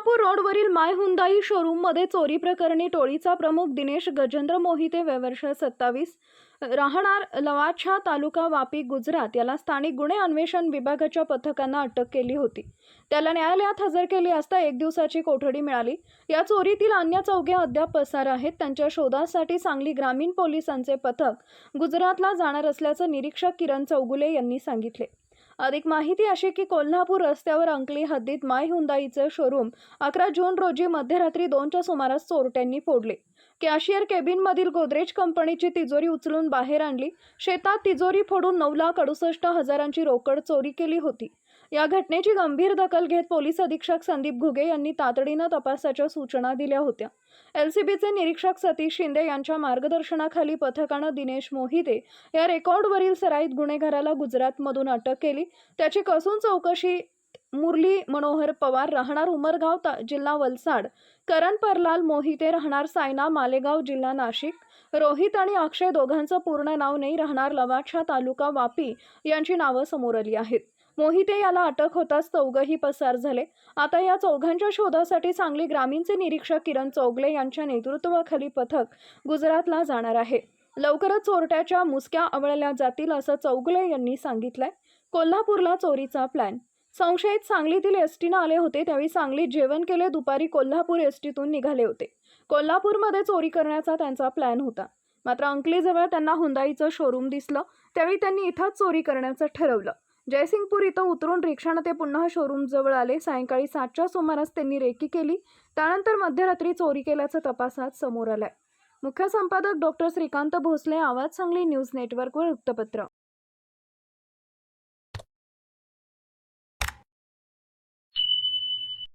कोल्हापूर रोडवरील माय हुंदाई शोरूममध्ये चोरी प्रकरणी टोळीचा प्रमुख दिनेश गजेंद्र मोहिते वर्ष सत्तावीस राहणार लवाछा तालुका वापी गुजरात याला स्थानिक गुन्हे अन्वेषण विभागाच्या पथकानं अटक केली होती. त्याला न्यायालयात हजर केले असता एक दिवसाची कोठडी मिळाली. या चोरीतील अन्य चौघे अद्याप पसार आहेत. त्यांच्या शोधासाठी सांगली ग्रामीण पोलिसांचे पथक गुजरातला जाणार असल्याचं निरीक्षक किरण चौगुले यांनी सांगितले. अधिक माहिती अशी की कोल्हापूर रस्त्यावर अंकली हद्दीत माय हुंदाईचं शोरूम अकरा जून रोजी मध्यरात्री दोनच्या सुमारास चोरट्यांनी फोडले. कॅशियर केबिनमधील गोदरेज कंपनीची तिजोरी उचलून बाहेर आणली. शेतात तिजोरी फोडून नऊ लाख अडुसष्ट हजारांची रोकड चोरी केली होती. या घटनेची गंभीर दखल घेत पोलीस अधीक्षक संदीप घुगे यांनी तातडीनं तपासाच्या सूचना दिल्या होत्या. एलसीबीचे निरीक्षक सतीश शिंदे यांच्या मार्गदर्शनाखाली पथकानं दिनेश मोहिते या रेकॉर्डवरील सराईत गुन्हेगाराला गुजरातमधून अटक केली. त्याची कसून चौकशी? मुरली मनोहर पवार राहणार उमरगाव जिल्हा वलसाड. करण परलाल मोहिते राहणार सायना मालेगाव जिल्हा नाशिक. रोहित आणि अक्षय दोघांचं पूर्ण नाव नाही राहणार लवाछा तालुका वापी यांची नावं समोर आली आहेत. मोहिते याला अटक होताच चौघही पसार झाले. आता या चौघांच्या शोधासाठी सांगली ग्रामीणचे निरीक्षक किरण चौगले यांच्या नेतृत्वाखाली पथक गुजरातला जाणार आहे. लवकरच चोरट्याच्या मुसक्या आवळल्या जातील असं चौगले यांनी सांगितलंय. कोल्हापूरला चोरीचा प्लॅन संशयित सांगलीतील एसटीनं आले होते त्यावेळी सांगलीत जेवण केले दुपारी कोल्हापूर एस टीतून निघाले होते. कोल्हापूरमध्ये चोरी करण्याचा त्यांचा प्लॅन होता. मात्र अंकलीजवळ त्यांना हुंदाईचं शोरूम दिसलं त्यावेळी त्यांनी इथंच चोरी करण्याचं ठरवलं. जयसिंगपूर इथं उतरून रिक्षानं ते पुन्हा शोरूमजवळ आले. सायंकाळी सातच्या सुमारास त्यांनी रेकी केली. त्यानंतर मध्यरात्री चोरी केल्याचं तपासात समोर आलंय. मुख्य संपादक डॉक्टर श्रीकांत भोसले आवाज सांगली न्यूज नेटवर्कवर वृत्तपत्र.